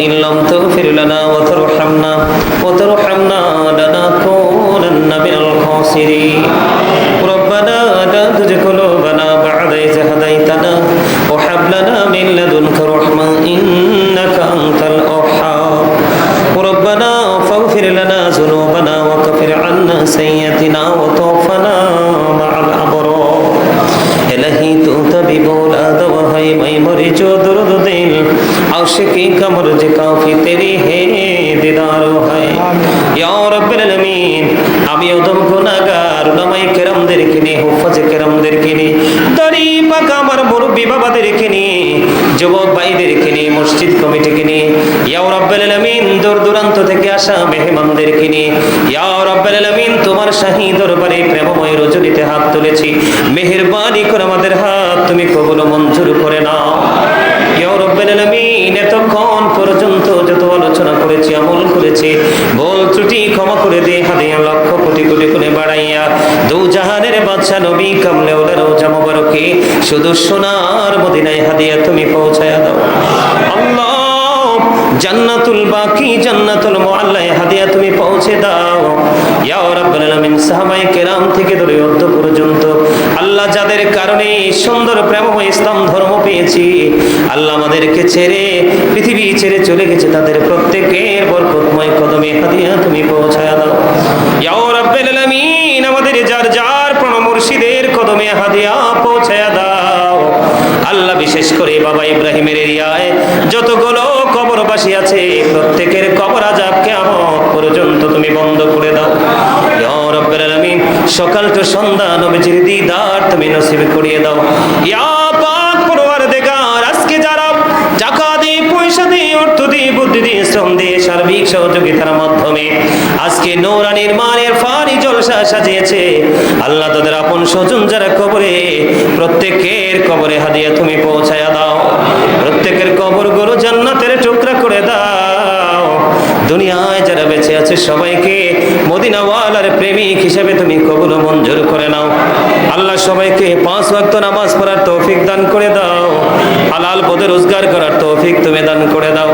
إن لم تغفر لنا وترحمنا وترحمنا لنكونن من الخاسرين ربنا لا تزغ قلوبنا بعد إذ هديتنا وهب لنا من لدنك رحمة إنك أنت الوهاب ربنا فاغفر لنا ذنوبنا وكفر عنا سيئاتنا आशिकी कमर जे काफी तेरी है दीदार है या रब्बिल आलमीन আমি অদম গুনাহগার উলামায়ে কেরামদেরকে নিয়ে হুফাজে কেরামদেরকে নিয়ে দাড়ি পাকা আমার মুরব্বী বাবাদেরকে নিয়ে যুবক ভাইদেরকে নিয়ে মসজিদ কমিটিকে নিয়ে ইয়া রাব্বুল আলামিন দূর দূরান্ত থেকে আসা মেহমানদেরকে নিয়ে ইয়া রাব্বুল আলামিন তোমার শাহী দরবারে প্রেমময় রজনীতে হাত তুলেছি মেহেরবানি করে আমাদের হাত তুমি কবুল ও মঞ্জুর করে নাও ইয়া রাব্বুল আলামিন এতক্ষণ পর্যন্ত যত আলোচনা করেছি, আমল করেছি, ভুল ত্রুটি ক্ষমা করে দে হাদিয়া লক্ষ কোটি কোটি করে বাড়াইয়া, দু জাহানের বাদশা নবী কামলে ওলা রোজা মোবারকে, শুধু সোনার মদিনায় হাদিয়া তুমি পৌঁছায়া দাও। আল্লাহ জান্নাতুল বাকি, জান্নাতুল মুআল্লায় হাদিয়া তুমি পৌঁছে দাও। ইয়া রাব্বুল আলামিন, সাহাবায়ে কেরাম থেকে ধরে অদ্য পর্যন্ত। আল্লাহ যাদের কারণে সুন্দর প্রেমময় ইসলাম ধর্ম পেয়েছি, আল্লাহ আমাদেরকে ছেড়ে, পৃথিবী ছেড়ে চলে গেছে, তাদের প্রত্যেকের বরকতময় কদমে হাদিয়া তুমি পৌঁছায়া দাও। ইয়া রাব্বুল আলামিন, আমাদের যার যার প্রণ মুর্শিদের কদমে হাদিয়া পৌঁছায়া দাও। আল্লাহ বিশেষ করে বাবা ইব্রাহিমের কবরবাসী আছে। প্রত্যেকের কবর আজাব কেমন পর্যন্ত তুমি বন্ধ করে দাও। রাব্বুল আলামিন, সকাল তো সন্ধ্যা, নবীজির দিদার তুমি নসিব করিয়ে দাও। ইয়া পাক পরওয়ারদিগার, আজকে যারা টাকা দিয়ে, পয়সা দিয়ে, অর্থ দিয়ে, বুদ্ধি দিয়ে, শ্রম দিয়ে, সার্বিক সহযোগিতার মাধ্যমে আজকে নৌরানির মানের ফানি জলসা সাজিয়েছে। আল্লাহ তাদের আপন স্বজন যারা কবরে, প্রত্যেকের কবরে হাদিয়া তুমি পৌঁছায়া দাও। প্রত্যেকের কবর গরু জান্নাতের টুকরা করে দাও। দুনিয়ায় যারা বেঁচে আছে সবাইকে মদিনাওয়ালার প্রেমিক হিসেবে তুমি কবর মঞ্জুর করে নাও। আল্লাহ সবাইকে পাঁচ ওয়াক্ত নামাজ পড়ার তৌফিক দান করে দাও। হালাল পদে রোজগার করার তৌফিক তুমি দান করে দাও।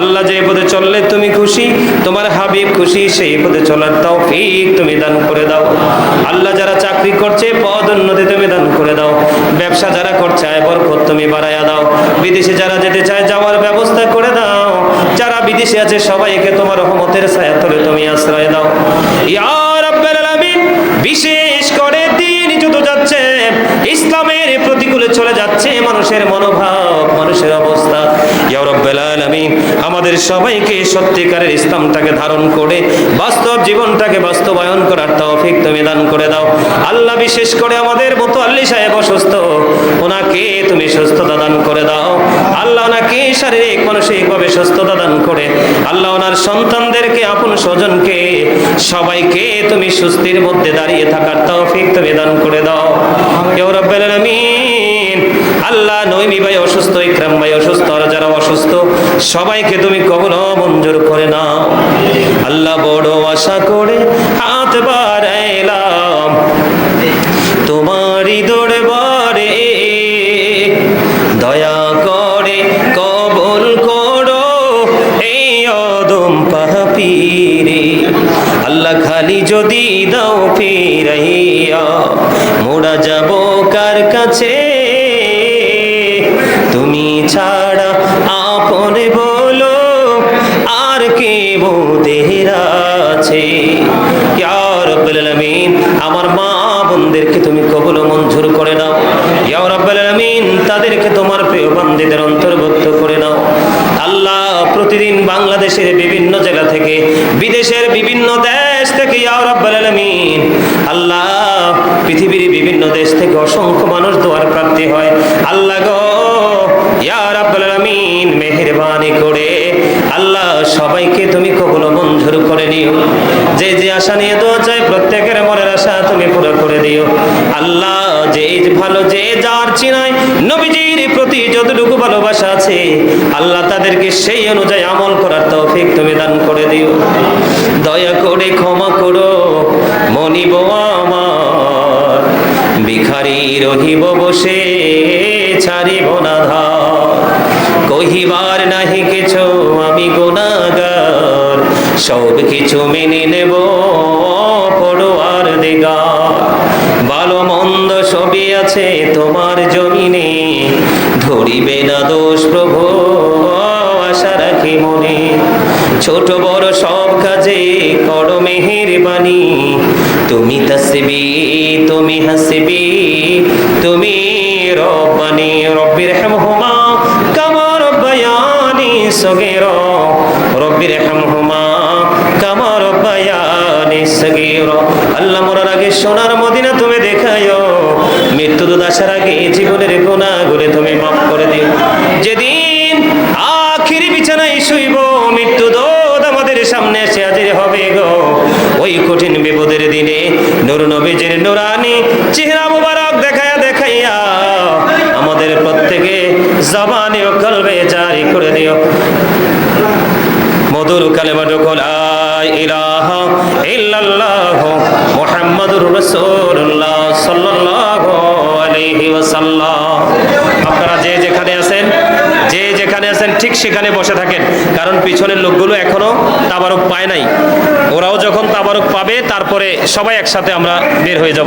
আল্লাহ যে পদে চললে তুমি খুশি, তোমার হাবিব খুশি, সেই পদে চলার তৌফিক তুমি দান করে দাও। আল্লাহ যারা চাকরি করছে পদ উন্নতি তুমি দান করে দাও। ব্যবসা যারা করছে, আয় বরকত তুমি বাড়াইয়া দাও। বিদেশে যারা যেতে চায়, যাওয়ার ব্যবস্থা করে দাও। যারা বিদেশে আছে, সবাইকে তোমার রহমতের ছায়া তলে তুমি আশ্রয় দাও। ইয়া রাব্বাল আলামিন, বিশেষ ইসলামের প্রতিকূলে চলে যাচ্ছে মানুষের মনোভাব, মানুষের অবস্থা। আলামিন, আমাদের সবাইকে সত্যিকারের ইসলামটাকে ধারণ করে, বাস্তব জীবনটাকে বাস্তবায়ন করার তৌফিক তুমি দান করে দাও। আল্লাহ বিশেষ করে আমাদের মতো আল্লি সাহেব অসুস্থ, ওনাকে তুমি সুস্থতা দান করে দাও। আল্লাহ ওনাকে শারীরিক, মানসিকভাবে সুস্থতা দান করে, আল্লাহ ওনার সন্তানদেরকে, আপন স্বজনকে, সবাইকে তুমি সুস্থির মধ্যে দাঁড়িয়ে থাকার তৌফিক তুমি দান করে দাও। কেউ রব্বেল আলামিন আল্লাহ নইমি ভাই অসুস্থ, ইকরাম ভাই অসুস্থ আর যারা অসুস্থ। সবাইকে তুমি কবল মঞ্জুর করে নাও। আল্লাহ বড় আশা করে হাত বাড়াইলাম। তোমারই দরবারে দয়া করে কবল করো এই অদম পাপীরে। আল্লাহ খালি যদি দাও ছাড়া আপন বলো, আর কে মোদের আছে? আলামিন, আমার মা বোনদেরকে তুমি কবুল মঞ্জুর করে নাও। ইয়া রাব্বুল আলামিন, তাদেরকে তোমার প্রিয় বান্দীদের অন্তর্ভুক্ত করে নাও। আল্লাহ প্রতিদিন বাংলাদেশের বিভিন্ন জায়গা থেকে, বিদেশের বিভিন্ন দেশ থেকে, ইয়া রাব্বুল আল্লাহ পৃথিবীর বিভিন্ন দেশ থেকে অসংখ্য মানুষ দোয়ার প্রাপ্তি হয়। আল্লাহ গো ইয়া আলামিন, মেহেরবানি করে। আল্লাহ, সবাইকে তুমি কবুল মঞ্জুর করে নিও। যে যে আশা নিয়ে দোয়া চাই প্রত্যেকের মনের আশা তুমি পুরো করে দিও। আল্লাহ, যে ভালো, যে যার চিনায়, নবীজির প্রতি যতটুকু ভালোবাসা আছে, আল্লাহ তাদেরকে সেই অনুযায়ী আমল করার তৌফিক তুমি দান করে দিও। দয়া করে ক্ষমা করো, মনিব আমার। ভিখারি রহিব বসে, ছাড়িব না ধার। কহিবার নাহি কিছু, আমি গুণাগার। সব কিছু মেনে নেব পড়োয়ার দিগার। ভালো মন্দ সবই আছে তোমার জমিনে, ধরিবে না দোষ প্রভু, আশা রাখি মনে। ছোট বড় সব কাজে কর মেহের বাণী তুমি তাসবি, তুমি হাসবি, তুমি রব্বানি, রব্বির হেমহুমা কামা সগীরা রব্বির হামহুমা কামা রব্বায়ানি আল্লাহ মরার আগে সোনার মদিনা তুমি দেখায়ো মৃত্যু দুধ আসার আগে জীবনের গুনাহগুলো তুমি মাফ করে দিও। যেদিন আখিরি বিছানায় শুইব, মৃত্যু দুধ আমাদের সামনে এসে হাজির হবে গো। ওই কঠিন বিপদের দিনে নূর নবীজির নুরানি, চেহারা মোবারক দেখায়া দেখায় আমাদের প্রত্যেকে জাবানে ও কলবে জারি করে দিও। মধুর কালেমা ডকল ইলাহ ইল্লাল্লাহ মুহাম্মাদুর রাসূলুল্লাহ সাল্লাল্লাহু আলাইহি ওয়াসাল্লাম। আপনারা যে যেখানে আছেন যে যেখানে আছেন ঠিক সেখানে বসে থাকেন। কারণ পিছনের লোকগুলো এখনও তাবারক পায় নাই। ওরাও যখন তাবারক পাবে, তারপরে সবাই একসাথে আমরা বের হয়ে যাব।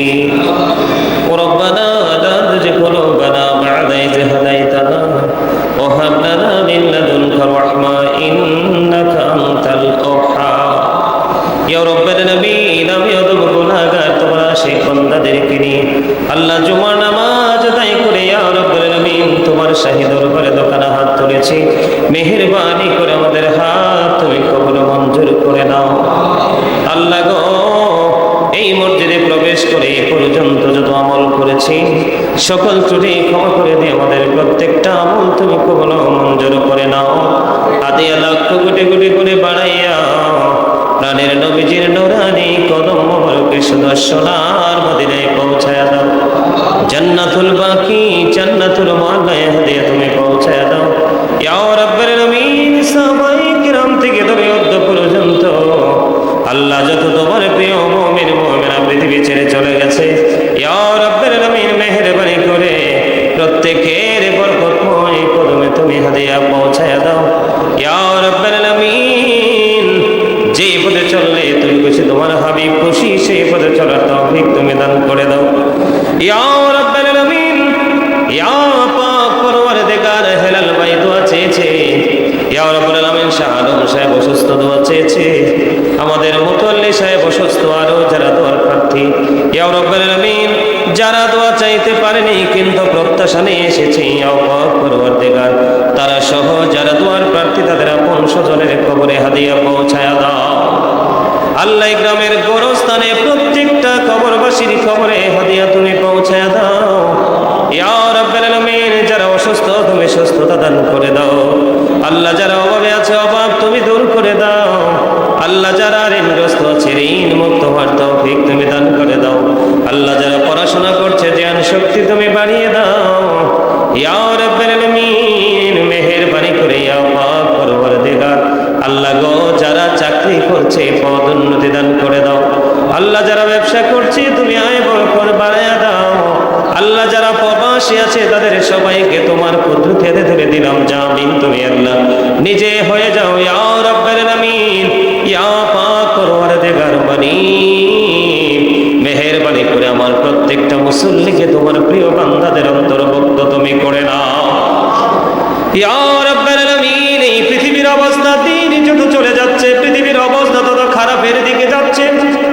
الخاسرين জান্নাতুল বাকি, জান্নাতুল মালায় হাদিয়া তুমি পৌঁছায় দাও। ইয়া রাব্বুল আমিন সবাই কিরাম থেকে ধরে অদ্য পর্যন্ত। আল্লাহ যত তোমার প্রিয় মুমিন মুমিনা পৃথিবী ছেড়ে চলে গেছে। চেয়েছে। আমাদের মুতল্লি সাহেব অসুস্থ আরও যারা দোয়ার প্রার্থী, ইয়া রাব্বুল যারা দোয়া চাইতে পারেনি কিন্তু প্রত্যাশা নিয়ে এসেছে, ইয়া তারা সহ যারা দোয়ার প্রার্থী তাদের আপন স্বজনের কবরে হাদিয়া পৌঁছায়া দাও। আল্লাহ গ্রামের গোরস্থানে প্রত্যেকটা কবরবাসীর খবরে হাদিয়া তুমি পৌঁছায় দাও। ইয়া রাব্বাল যারা অসুস্থ তুমি সুস্থতা দান করে দাও। আল্লাহ যারা অভাবে আছে অভাব মুক্ত হওয়ার তৌফিক তুমি দান করে দাও। আল্লাহ যারা পড়াশোনা করছে, জ্ঞান শক্তি তুমি বাড়িয়ে দাও। মেহেরবানি করে আল্লাহ গো, যারা চাকরি করছে দান করে দাও। আল্লাহ যারা ব্যবসা করছে, তুমি আয় বরকত বাড়ায়া দাও। আল্লাহ যারা প্রবাসী আছে, তাদের সবাইকে তোমার কুদরতে ধরে দিলাম। জামিন তুমি আল্লাহ। নিজে মুসল্লিকে তোমার প্রিয় বান্দাদের অন্তর্ভুক্ত তুমি করে নাও। পৃথিবীর অবস্থা চলে যাচ্ছে, পৃথিবীর অবস্থা তত খারাপের দিকে যাচ্ছে।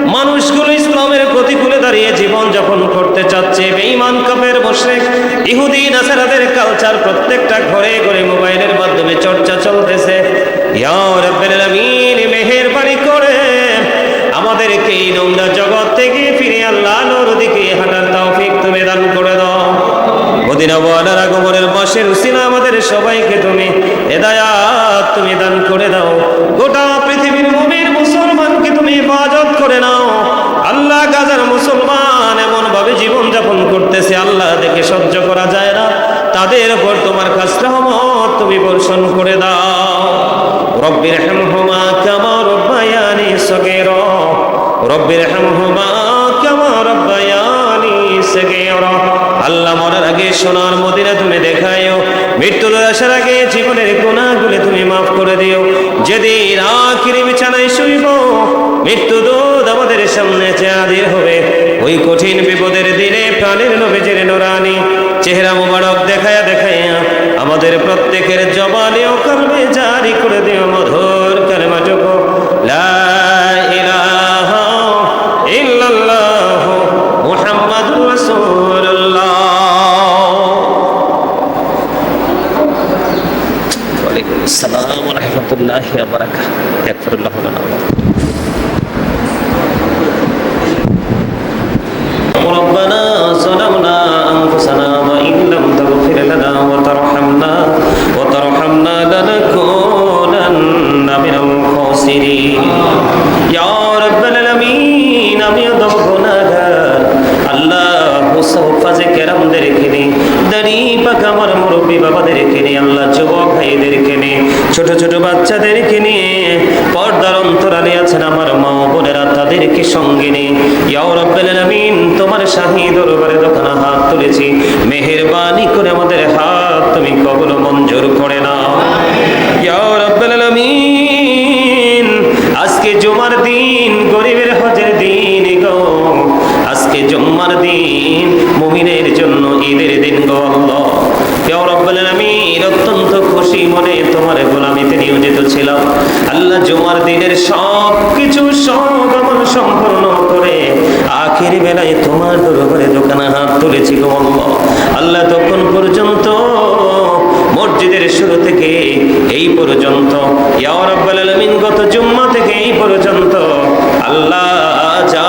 মানুষগুলো ইসলামের প্রতিকূলে দাঁড়িয়ে জীবন যাপন করতে চাচ্ছে। কাফের, মুশরিক, ইহুদি, নাসারাদের কালচার প্রত্যেকটা ঘরে ঘরে মোবাইলের মাধ্যমে চর্চা চলতেছে। রাব্বাল করে আমাদেরকে এই নোংরা জগৎ থেকে ফিরে আল্লাহ তুমি দান করে দাও। মদিনা বলার আগমনের বসের উসিলা আমাদের সবাইকে তুমি হেদায়াত তুমি দান করে দাও। গোটা পৃথিবীর মুমির মুসলমানকে তুমি হেফাজত করে নাও। আল্লাহ গাজার মুসলমান এমনভাবে জীবনযাপন করতেছে, আল্লাহ দেখে সহ্য করা যায় না। তাদের উপর তোমার কাছ রহমত তুমি বর্ষণ করে দাও। রব্বির হেমহমা কামা রব্বায়ানি সগের। রব্বির হেমহমা কামা রব্বায়ানি আল্লাহ মরার আগে সোনার মদিনা তুমি দেখায়ও মৃত্যুর আসার আগে জীবনের গুনাহগুলো তুমি মাফ করে দিও। যেদিন আখিরি বিছানায় শুইব মৃত্যু দূত আমাদের সামনে চাঁদের হবে। ওই কঠিন বিপদের দিনে প্রাণের নবীজের নোরানি চেহারা মোবারক দেখায়া দেখাইয়া আমাদের প্রত্যেকের জবানেও করবে জারি করে দিও মধুর রহমতুল্লাহ বারাকাত মা বোনেরা তাদেরকে সঙ্গে নিয়ে তোমার শাহী দরবারে দোকানা হাত তুলেছি মেহেরবানি করে আমাদের হাত তুমি কবল মঞ্জুর করে না আজকে জুমার দিন গরিবের হজের দিন গো। আজকে জুম্মার দিন মুমিনের জন্য ঈদের দিন গো অত্যন্ত খুশি মনে তোমার গোলামিতে নিয়োজিত ছিলাম। আল্লাহ জুমার দিনের সব সম্পূর্ণ করে। আখির বেলায় তোমার দরবারে দোকানে হাত তুলেছি গো আল্লাহ। তখন পর্যন্ত মসজিদের শুরু থেকে এই পর্যন্ত ইয়ার আব্বাল আলমিন গত জুম্মা থেকে এই পর্যন্ত আল্লাহ যা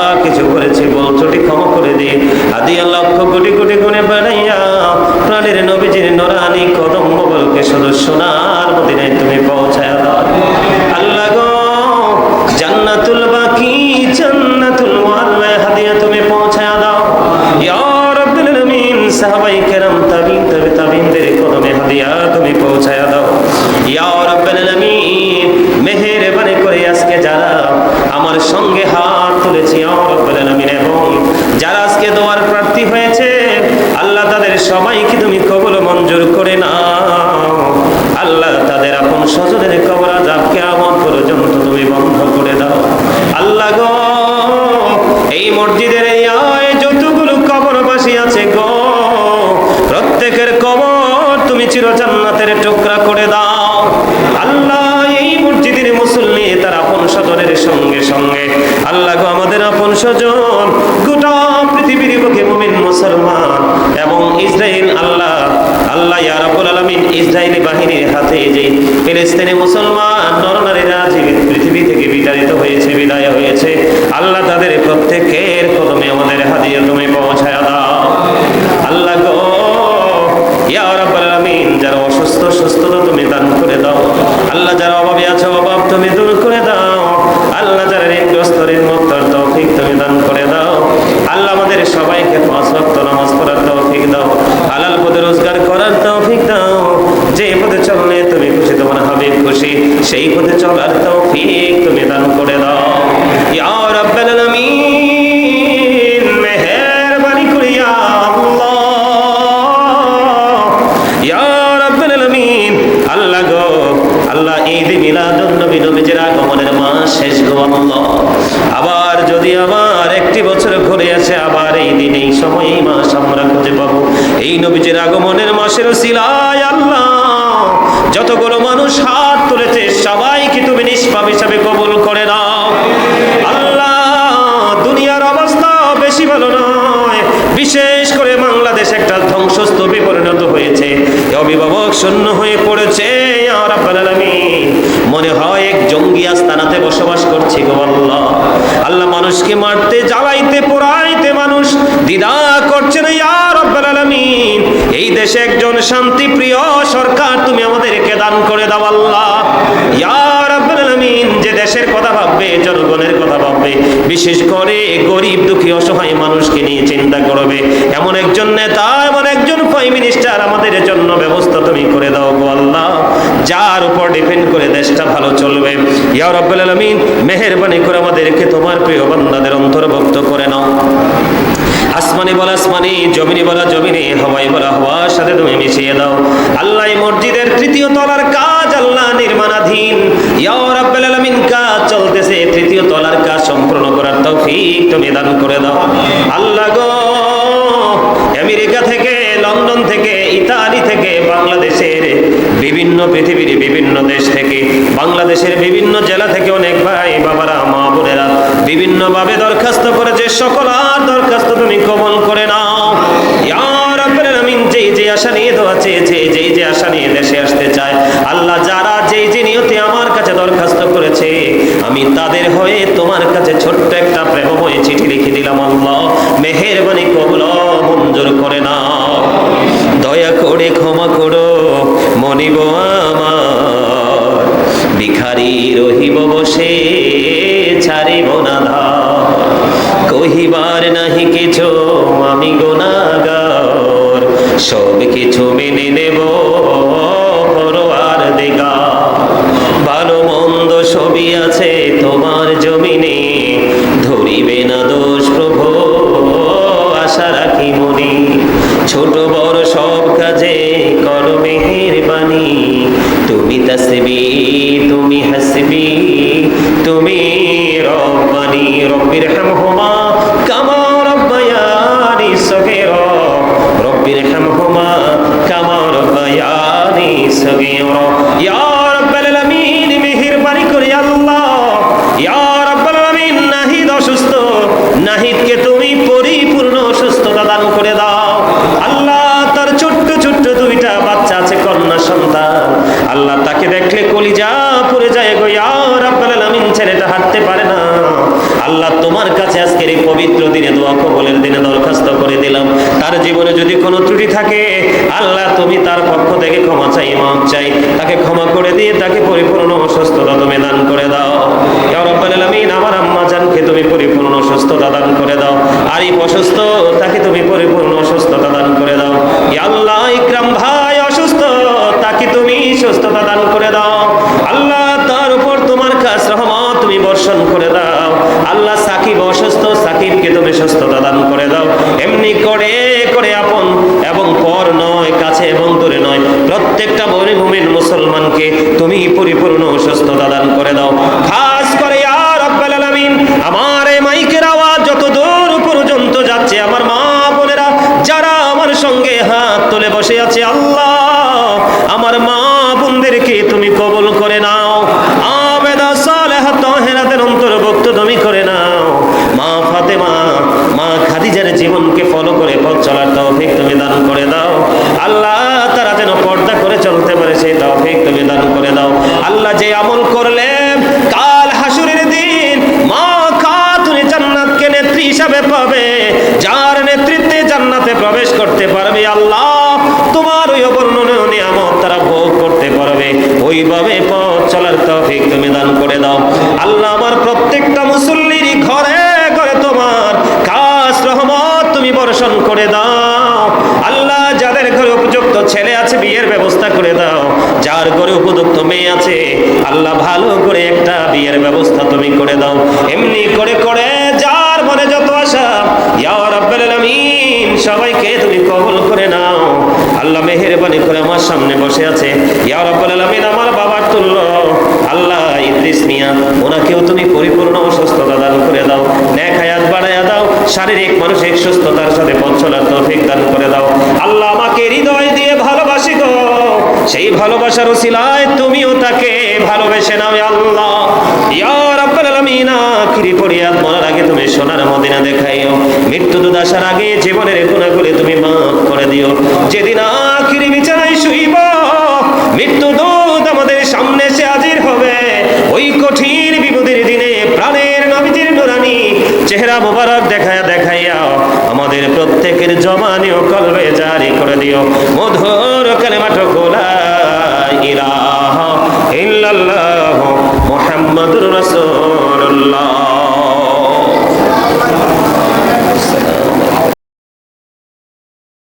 বিষণ্ন হয়ে পড়েছে মনে হয় এক জঙ্গি আস্তানাতে বসবাস করছে গোবাল্লা আল্লাহ। মানুষকে মারতে, জ্বালাইতে, পোড়াইতে মানুষ দিদা করছে না ইয়ার রব্বাল এই দেশে একজন শান্তিপ্রিয় সরকার তুমি আমাদেরকে দান করে দাও আল্লাহ। ইয়ার রব্বাল যে দেশের কথা ভাববে জন করবে বিশেষ করে গরিব দুঃখী অসহায় মানুষকে নিয়ে চিন্তা করবে। এমন একজন নেতা, এমন একজন প্রাইম মিনিস্টার আমাদের জন্য ব্যবস্থা তুমি করে দাও গো আল্লাহ। যার উপর ডিপেন্ড করে দেশটা ভালো চলবে। ইয়া রব্বুল আলামিন, মেহেরবানি করে আমাদেরকে তোমার প্রিয় বান্দাদের অন্তর্ভুক্ত করে নাও। আসমানি বলা আসমানি, জমিনে বলা জমিনে, হওয়াই বলা হওয়ার সাথে তুমি মিশিয়ে দাও। আল্লাহ মসজিদের তৃতীয় তলার কাজ আল্লাহ নির্মাণাধীন। ইয়া কাজ সম্পূর্ণ করার তৌফিক তুমি দান করে দাও। আল্লাহ গো, আমেরিকা থেকে, লন্ডন থেকে, ইতালি থেকে, বাংলাদেশের বিভিন্ন পৃথিবীর বিভিন্ন দেশ থেকে, বাংলাদেশের বিভিন্ন জেলা থেকে অনেক ভাই বাবারা, মা বোনেরা বিভিন্নভাবে দরখাস্ত করেছে। সকল আর দরখাস্ত তুমি কবল করে নাও। যেই যে আশা নিয়ে দোয়া চেয়েছে, যেই যে আশা নিয়ে দেশে আসতে চায়, আল্লাহ যারা যেই যে নিয়তে আমার কাছে দরখাস্ত করেছে। আমি তাদের হয়ে তোমার কাছে ছোট্ট একটা প্রেমময় চিঠি লিখে দিলাম, আল্লাহ। মেহেরবানি কবুল মঞ্জুর করে নাও। দয়া করে ক্ষমা করো মনিব আমার। ভিখারি রহিব বসে, ছাড়িব না কহিবার নাহি কিছু, আমি গোনাগার সব কিছু মেনে নেব পরোয়ার দিগা ভালো মন্দ সবই আছে তোমার জমিনে। ধরিবে না দোষ প্রভু, আশা রাখি মনি। ছোট বড় সব কাজে মেহেরবানি। তুমি তসবি, তুমি হাসবি, তুমি রব্বানি। রব্বির হামহুমা কামা রব্বায়ানি সগীরা। রব্বির দান করে দাও। আল্লাহ তার ছোট্ট ছোট্ট দুইটা বাচ্চা আছে, কন্যা সন্তান। আল্লাহ তাকে দেখলে কলিজা পড়ে যায় গো, ইয়া রাব্বাল আলামিন, ছেলেটা হাঁটতে পারে না। আল্লাহ তোমার কাছে আজকের এই পবিত্র দিনে দোয়া কবলের দিনে দরখাস্ত করে দিলাম। তার জীবনে যদি কোনো ত্রুটি থাকে, আল্লাহ তুমি তার পক্ষ থেকে ক্ষমা চাই মাপ চাই। তাকে ক্ষমা করে দিয়ে তাকে পরিপূর্ণ সুস্থতা তুমি দান করে দাও ইয়া রাব্বাল আলামিন আমার আম্মা জানকে তুমি পরিপূর্ণ সুস্থতা দান করে দাও। আর এই অসুস্থ তাকে তুমি পরিপূর্ণ সুস্থতা দান করে দাও। আল্লাহ, ইকরাম ভাই, অসুস্থ, তাকে তুমি সুস্থতা দান করে দাও। আল্লাহ, তার উপর তোমার কাছ রহমত তুমি বর্ষণ করে দাও। আল্লাহ, সাকিব অসুস্থ, সাকিবকে তুমি সুস্থতা দান করে দাও। এমনি করে করে আপন এবং পর নয়, কাছে এবং দূরে নয়। প্রত্যেকটা মরিভূমির মুসলমানকে তুমি পরিপূর্ণ সুস্থতা দান করে দাও। খাস হিসাবে পাবে, যার নেতৃত্বে জান্নাতে প্রবেশ করতে পারবে আল্লাহ, তোমার ওই অবর্ণনীয় নিয়ামত তারা ভোগ করতে পারবে। ওইভাবে পথ চলার তৌফিক তুমি দান করে দাও। আল্লাহ আমার প্রত্যেকটা মুসল্লির ঘরে ঘরে তোমার খাস রহমত তুমি বর্ষণ করে দাও। আল্লাহ যাদের ঘরে উপযুক্ত ছেলে আছে, বিয়ের ব্যবস্থা করে দাও। যার ঘরে উপযুক্ত মেয়ে আছে, আল্লাহ ভালো করে একটা বিয়ের ব্যবস্থা তুমি করে দাও। এমনি করে করে কবুল করে নাও। আল্লাহ মেহেরবানি করে আমার সামনে বসে আছে। ইয়া রাব্বাল আলামিন, আমার বাবার তুল্য। আল্লাহ ইদ্রিস মিয়া, ওনাকেও তুমি পরিপূর্ণ সুস্থতা দান করে দাও। নেক হায়াত বাড়ায়া দাও, শারীরিক, মানসিক সুস্থতার সাথে পথ চলার তৌফিক দান করে দাও। আল্লাহ আমাকে হৃদয় দিয়ে ভালোবাসি গো। সেই ভালোবাসার ওসিলায় তুমিও তাকে ভালোবেসে নাও আল্লাহ। আখিরি ফরিয়াদ মরার আগে তুমি সোনার মদিনা দেখাইও। মৃত্যু দুধ আসার আগে জীবনের গুণাগুলি তুমি মাফ করে দিও। যেদিন আখিরি শুইব, মৃত্যু দূত আমাদের সামনে হাজির হবে। ওই কঠিন বিপদের দিনে প্রাণের নবীজির নুরানি, চেহারা মোবারক দেখায়া দেখাইয়া আমাদের প্রত্যেকের জমানি কলবে জারি করে দিও। মধুর কালেমাট ইল্লাল্লাহ। মুহাম্মাদুর রাসূলুল্লাহ।